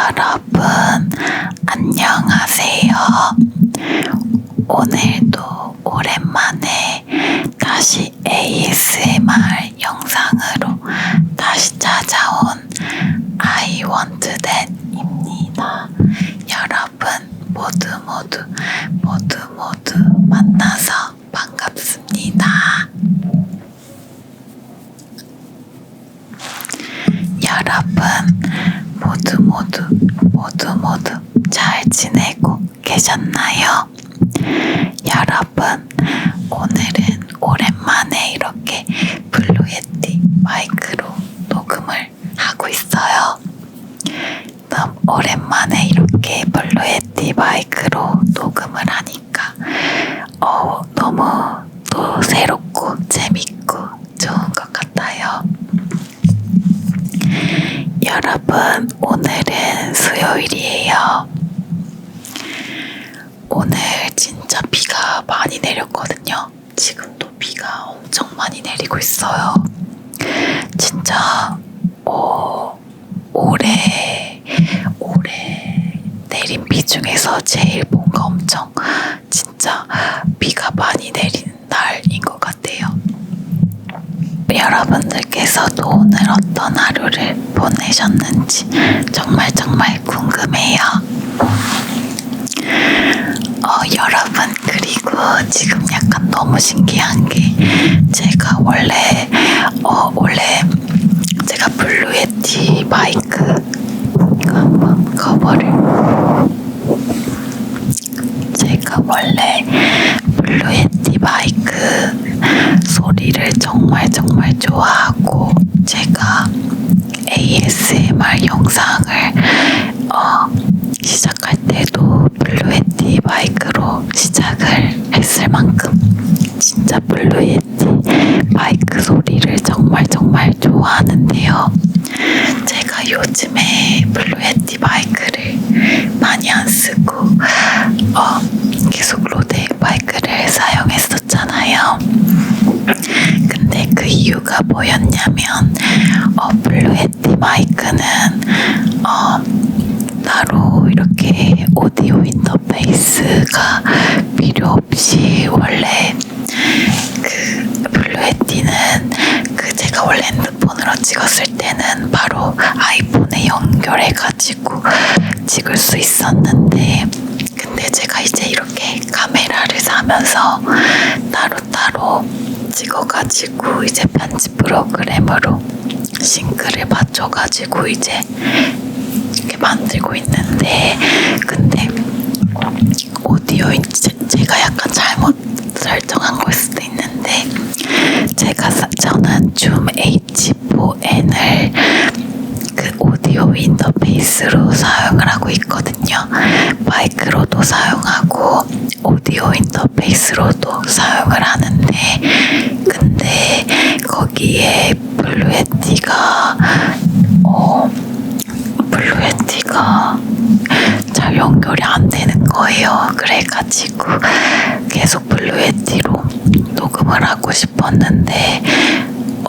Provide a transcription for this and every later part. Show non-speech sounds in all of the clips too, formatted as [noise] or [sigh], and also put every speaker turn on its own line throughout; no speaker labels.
여러분, 안녕하세요. 오늘도 오랜만에 다시 ASMR 영상으로 다시 찾아온 I want that입니다. 여러분, 모두 모두, 모두 모두 만나서 반갑습니다. 여러분 모두 모두 모두 모두 잘 지내고 계셨나요? 여러분 오늘은 오랜만에 이렇게 블루예티 마이크로 녹음을 하고 있어요. 너무 오랜만에 이렇게 블루예티 마이크로 녹음을 하니까 어, 너무 또 새롭고 재밌고 좋은 것 같아요. 여러분, 오늘은 수요일이에요. 오늘 진짜 비가 많이 내렸거든요. 지금도 비가 엄청 많이 내리고 있어요. 진짜, 어, 올해, 올해 내린 비 중에서 제일 뭔가 엄청 진짜 비가 많이 내리는 날인 것 같아요. 여러분들께서도 오늘 어떤 하루를 보내셨는지 정말 정말 궁금해요. 어, 여러분, 그리고 지금 약간 너무 신기한 게 제가 원래, 어, 원래 제가 블루에티 마이크 이거 한번 커버를. 제가 원래 블루에티 마이크 소리를 정말 정말 좋아하고 제가 ASMR 영상을 어, 시작할 때도 블루에티 마이크로 시작을 했을 만큼 진짜 블루에티 마이크 소리를 정말 정말 좋아하는데요. 제가 요즘에 블루에티 마이크를 많이 안 쓰고 어, 계속 로데 마이크를 사용했었잖아요. 근데 그 이유가 뭐였냐면 어, 블루에티 마이크는 어, 따로 이렇게 오디오 인터페이스가 필요 없이 원래 그 블루에티는 그 제가 원래 핸드폰으로 찍었을 때는 바로 아이폰에 연결해 가지고 찍을 수 있었는데 근데 제가 이제 이렇게 카메라를 사면서 따로따로 찍어가지고 이제 편집 프로그램으로 싱크를 맞춰가지고 이제 이렇게 만들고 있는데 근데 오디오 인- 제- 제가 약간 잘못 설정한 걸 수도 있는데 제가 사- 저는 줌 H4n을 그 오디오 인터페이스로 사용을 하고 있거든요. 마이크로도 사용하고 오디오 인터페이스로도 사용을 하는데 근데 거기에 블루에티가 어 블루에티가 잘 연결이 안 되는 거예요. 그래가지고 계속 블루에티로 녹음을 하고 싶었는데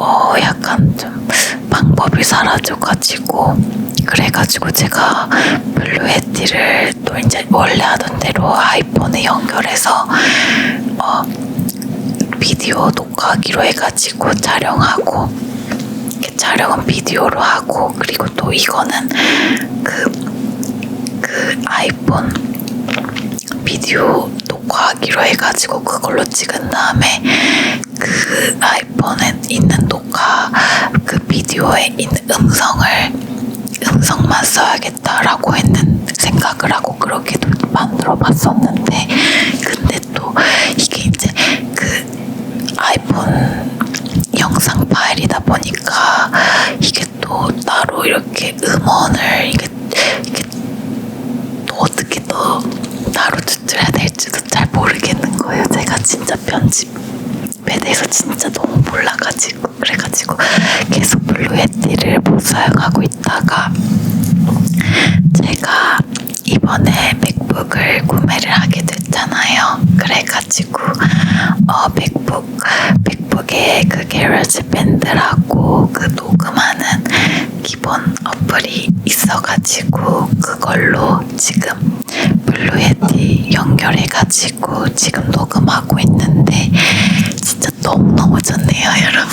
어 약간 좀 방법이 사라져가지고 그래가지고 제가 블루에티를 또 이제 원래 하던 대로 아이폰에 연결해서 어 비디오 녹화하기로 해가지고 촬영하고 촬영은 비디오로 하고 그리고 또 이거는 그, 그 아이폰 비디오 녹화하기로 해가지고 그걸로 찍은 다음에 그 아이폰에 있는 녹화 그 비디오에 있는 음성을 음성만 써야겠다라고 했는 생각을 하고 그렇게도 만들어 봤었는데 근데 또 이게 이제 그 아이폰 영상 파일이다 보니까 이게 또 따로 이렇게 음원을 이게 이게 또 어떻게 또 따로 추출해야 될지도 잘 모르겠는 거예요. 제가 진짜 편집에 대해서 진짜 너무 몰라가지고 그래가지고 계속 블루에티를 못 사용하고 있다가 제가 이번에 맥북을 구매를 하게 됐잖아요. 그래가지고 어 맥북 맥북에 그 게러지 밴드라고 그 녹음하는 키 기본 어플이 있어가지고 그걸로 지금 블루에티 연결해가지고 지금 녹음하고 있는데 진짜 너무너무 좋네요 여러분.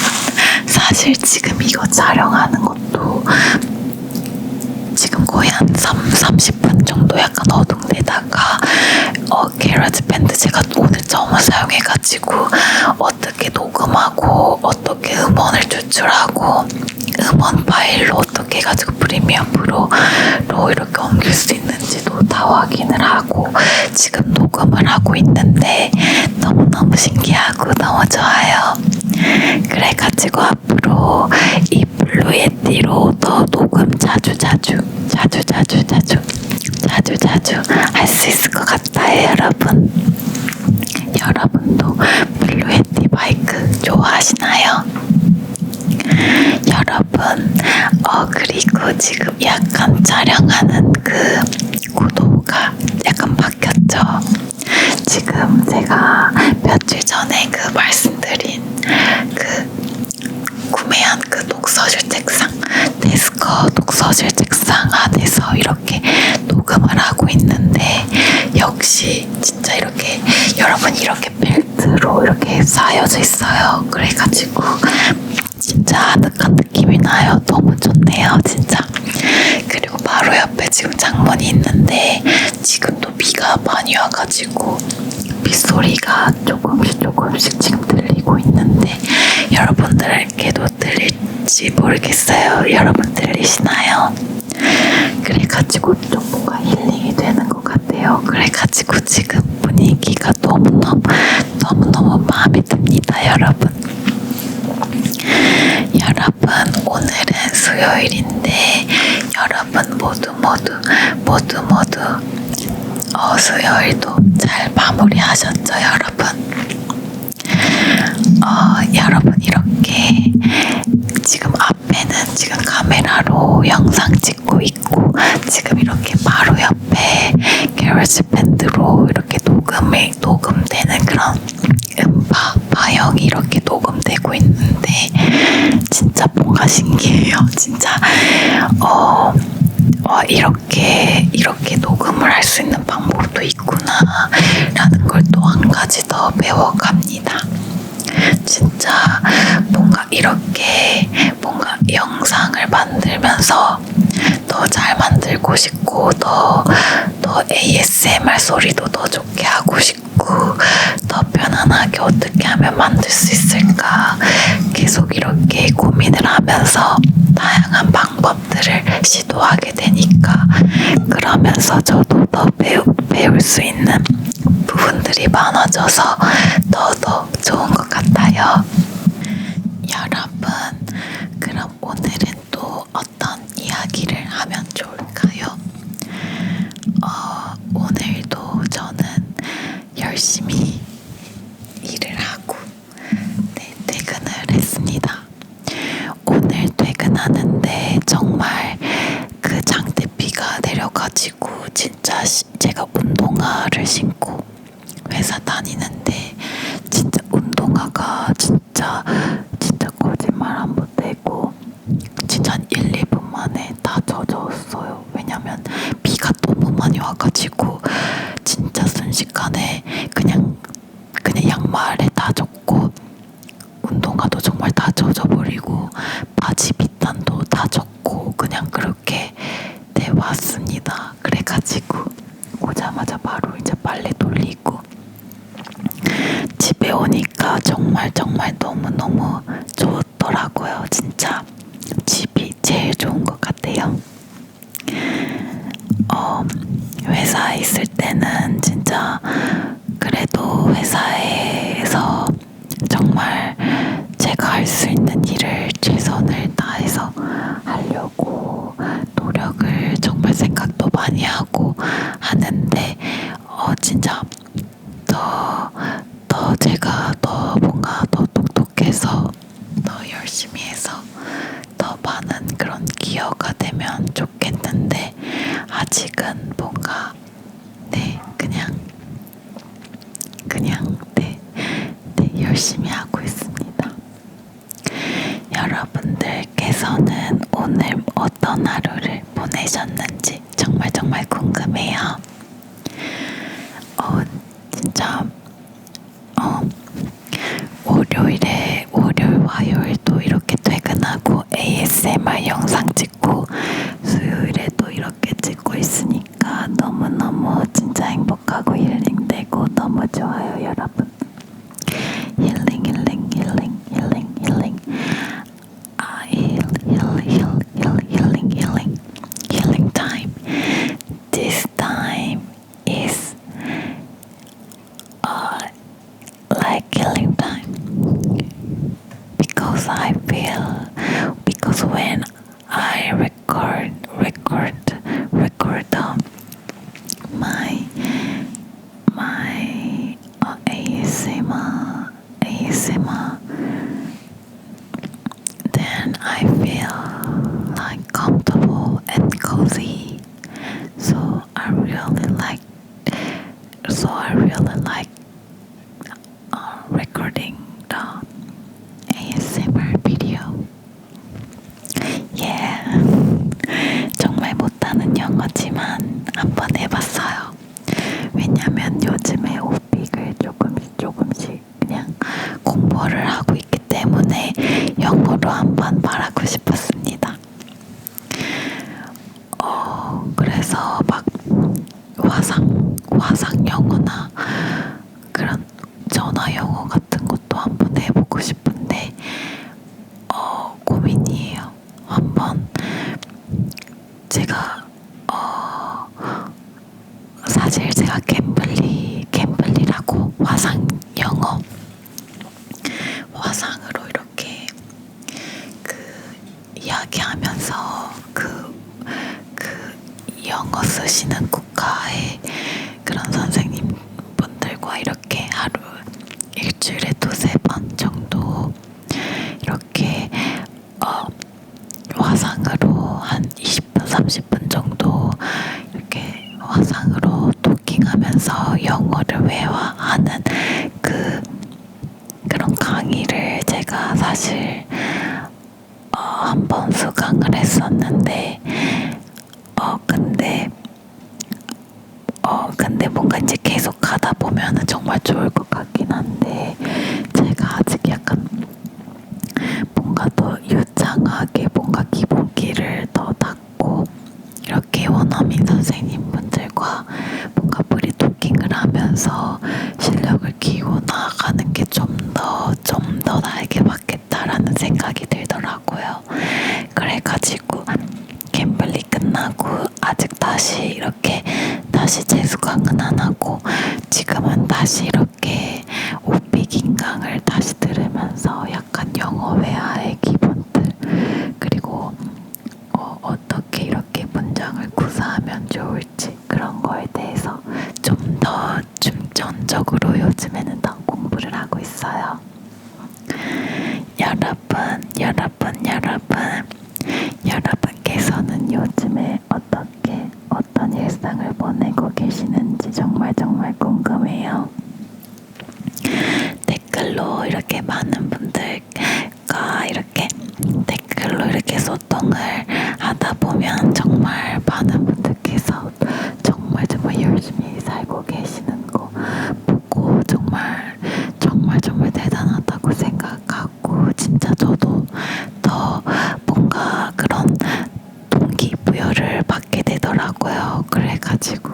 사실 지금 이거 촬영하는 것도 지금 거의 한 3, 30분 정도 약간 어둠되다가 어, 게러지 밴드 제가 오늘 처음 사용해가지고 어떻게 녹음하고 어떻게 음원을 추출하고 음원 파일로 어떻게 해가지고 프리미엄 프로로 이렇게 옮길 수 있는지도 다 확인을 하고 지금 녹음을 하고 있는데 너무너무 신기하고 너무 좋아요. 그래가지고 앞으로 이 블루에티로 더 녹음 자주 자주 자주 자주 자주 자주 자주 할 수 있을 것 같아요 여러분 여러분도 블루에티 마이크 좋아하시나요? [laughs] 여러분 어 그리고 지금 약간 촬영하는 그 구도가 약간 바뀌었죠? 지금 제가 며칠 전에 그 말씀드린 그 구매한 그 독서실 책상 데스커 독서실 책상 안에서 이렇게 녹음을 하고 있는데 역시 진짜 이렇게 여러분 이렇게 벨트로 이렇게 쌓여져 있어요 그래가지고 진짜 아늑한 느낌이 나요 너무 좋네요 진짜 그리고 바로 옆에 지금 창문이 있는데 지금도 비가 많이 와가지고 빗소리가 조금씩 조금씩 지금 들리고 있는데 여러분들에게도 들릴지 모르겠어요. 여러분 들리시나요? 그래가지고 좀 뭔가 되는 것 같아요. 그래가지고 지금 분위기가 너무너무 너무너무 마음에 듭니다, 여러분. 여러분 오늘은 수요일인데 여러분 모두 모두 모두 모두 어, 수요일도 잘 마무리하셨죠, 여러분? 어, 여러분 이렇게 지금 앞에는 지금 카메라로 영상 찍고 있고 지금 이렇게 바로 옆에 게러지 밴드로 이렇게 녹음이 녹음되는 그런 음파 파형이 이렇게 녹음되고 있는데 진짜 뭔가 신기해요. 진짜 어. 와 이렇게 이렇게 녹음을 할 수 있는 방법도 있구나라는 걸 또 한 가지 더 배워갑니다. 진짜 뭔가 이렇게 뭔가 영상을 만들면서 더 잘 만들고 싶고 더, 더 ASMR 소리도 더 좋게 하고 싶고 더 편안하게 어떻게 하면 만들 수 있을까 계속 이렇게 고민을 하면서 다양한 방법들을 시도하게 되니까 그러면서 저도 더 배우, 배울 수 있는 부분들이 많아져서 더더 좋은 것 같아요. 여러분, 그럼 오늘은 또 어떤 이야기를 하면 좋을까요? 어, 오늘도 저는 열심히 일을 하고 네, 퇴근을 했습니다. 오늘 퇴근하는데 정말 그 장대비가 내려가지고 진짜 시- 제가 운동화를 신고 회사 다니는데 진짜 운동화가 진짜 진짜 거짓말 안 못되고 진짜 한 1, 2분 만에 다 젖었어요. 왜냐면 비가 너무 많이 와가지고 진짜 순식간에 그냥 그냥 양말에 다 젖고 운동화도 정말 다 젖어버리고 바지 밑단도 다 젖고 그냥 그렇게 돼 왔습니다. 그래가지고 오자마자 바로 이제 빨래 돌리고 집에 오니까 정말 정말 너무 너무 좋더라고요. 진짜 집이 제일 좋은 것 같아요. 어, 회사에 있을 진짜 도장 찍고 다시 이렇게 다시 재수강은 안 하고 지금은 다시 이렇게 가지고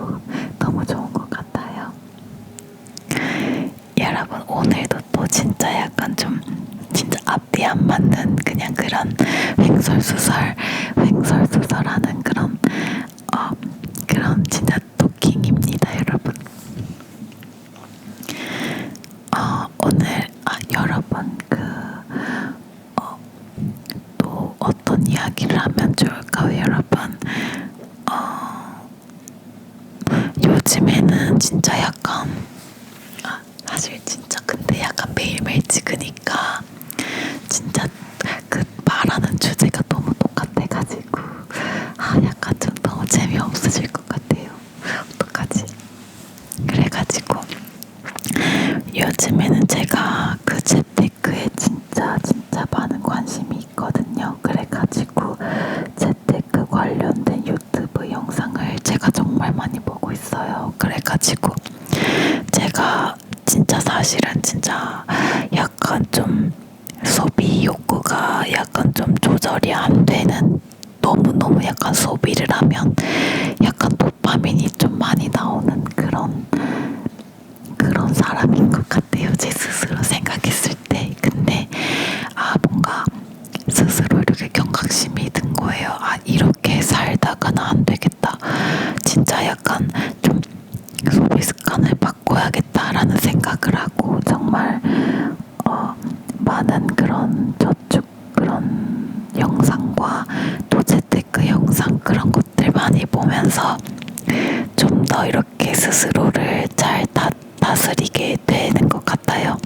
요즘에는 제가 그 재테크에 진짜 진짜 많은 관심이 있거든요. 그래가지고 재테크 관련된 유튜브 영상을 제가 정말 많이 보고 있어요. 그래가지고 제가 진짜 사실은 진짜 통해서 이렇게 스스로를 잘 다, 다스리게 되는 것 같아요.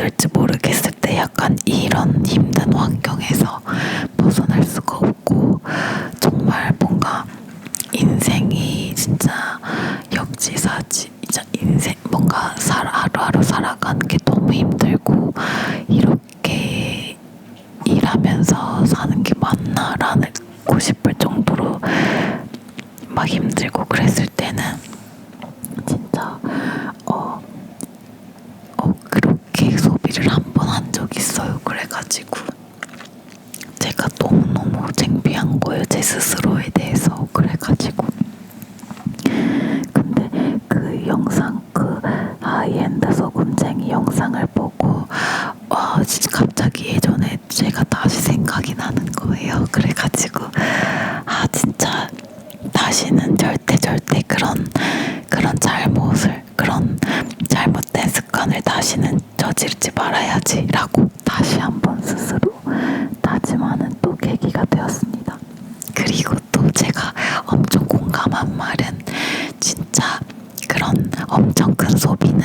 어떨지 모르겠을 때 약간 이런 힘든 환경에서 다시는 저질지 말아야지 라고 다시 한번 스스로 다짐하는 또 계기가 되었습니다. 그리고 또 제가 엄청 공감한 말은 진짜 그런 엄청 큰 소비는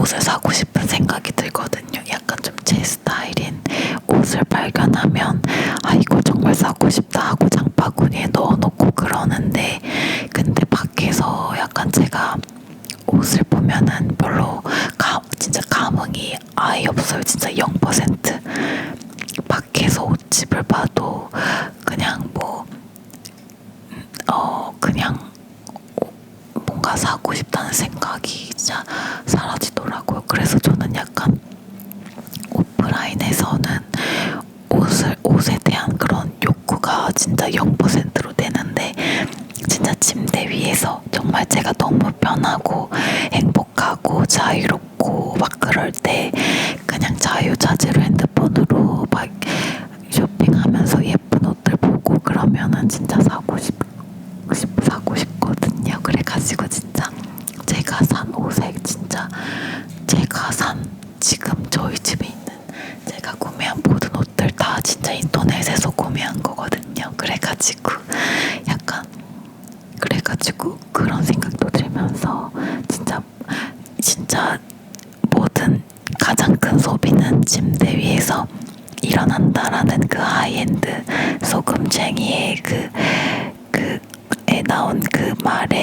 옷을 사고 싶은 생각이 들거든요. 약간 좀제 스타일인 옷을 발견하면 아 이거 정말 사고 싶다 하고 장바구니에 넣어놓고 그러는데 근데 밖에서 약간 제가 옷을 보면은 별로 감, 진짜 감흥이 아예 없어요. 진짜 0% 우선 지금 저희 집에 있는 제가 구매한 모든 옷들 다 진짜 인터넷에서 구매한 거거든요. 그래가지고 약간 그래가지고 그런 생각도 들면서 진짜 진짜 모든 가장 큰 소비는 침대 위에서 일어난다라는 그 하이엔드 소금쟁이의 그 그에 나온 그 말에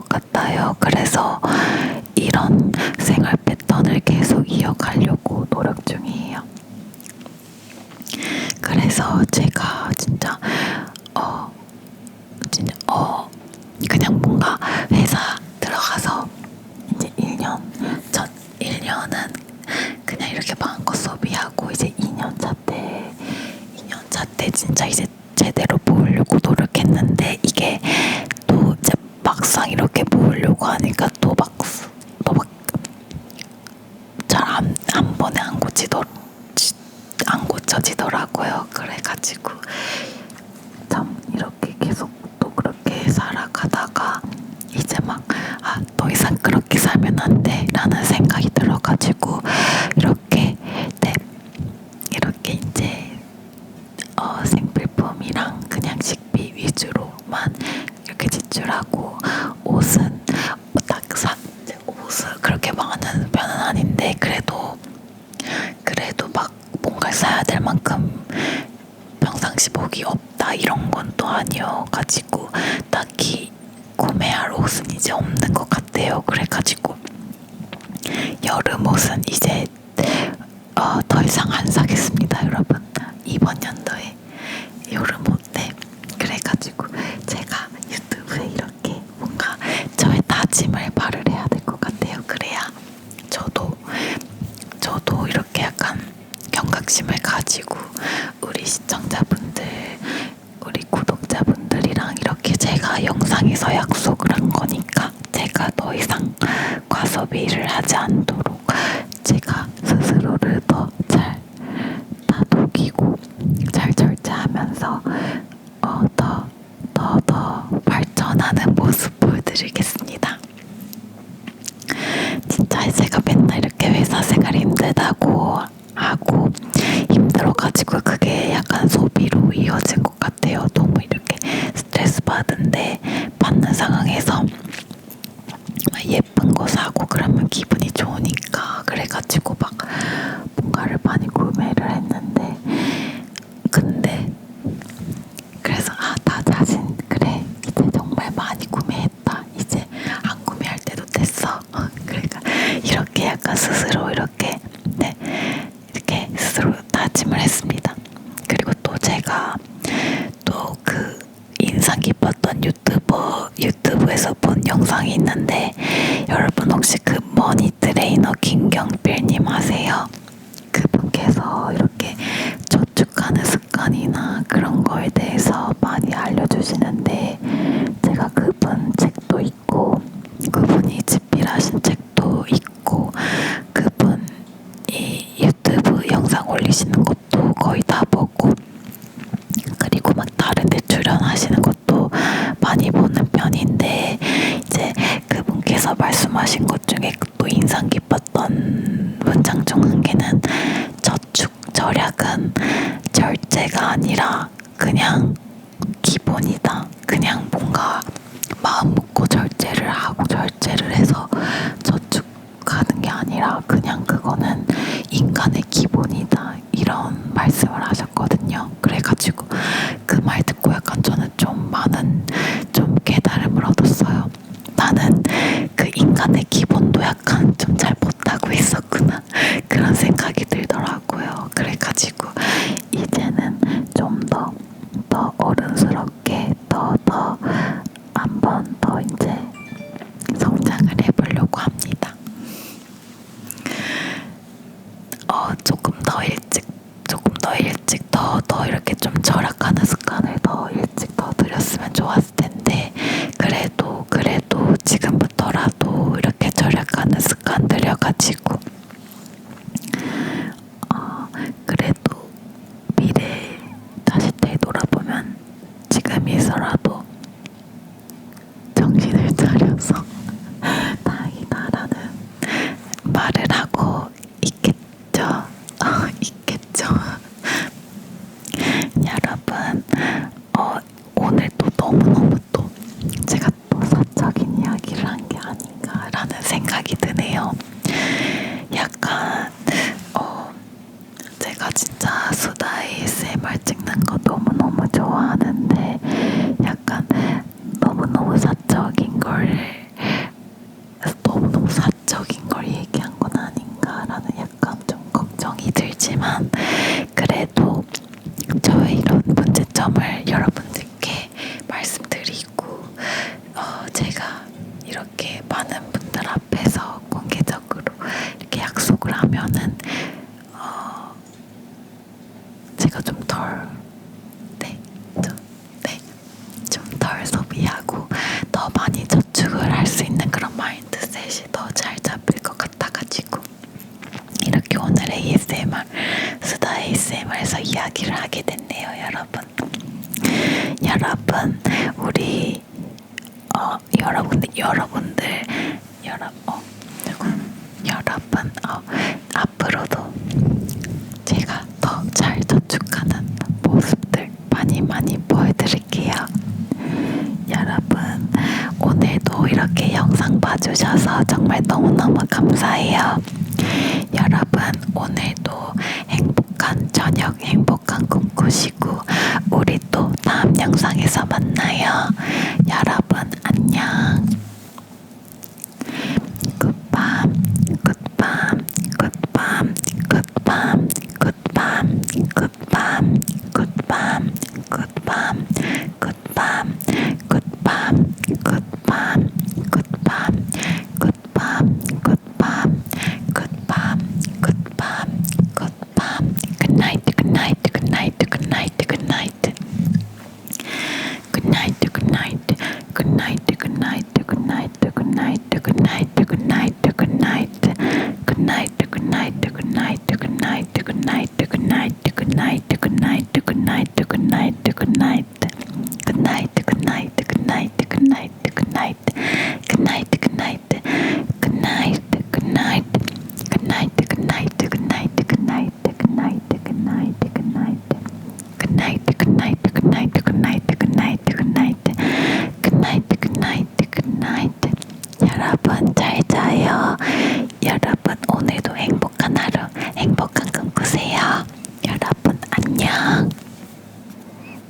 것 같아요. 그래서 이런 생활 패턴을 계속 이어가려고 노력 중이에요. 그래서 제가 진짜 어 진짜 어 그냥 뭔가 회사 들어가서 이제 1년 첫 1년은 그냥 이렇게 마음껏 소비하고 이제 2년 차때 2년 차때 진짜 이제 prático. 김경필님 하세요. 그분께서 이렇게 저축하는 습관이나 그런 거에 대해서 많이 알려주시는데 여러분 이야기를 하게 됐네요, 여러분. 여러분, 우리 어 여러분 여러분들 여러 어 여러분 어 앞으로도 제가 더잘 저축하는 모습들 많이 많이 보여드릴게요. 여러분 오늘도 이렇게 영상 봐주셔서 정말 너무너무 감사해요. 여러분 오늘 행복한 꿈 꾸시고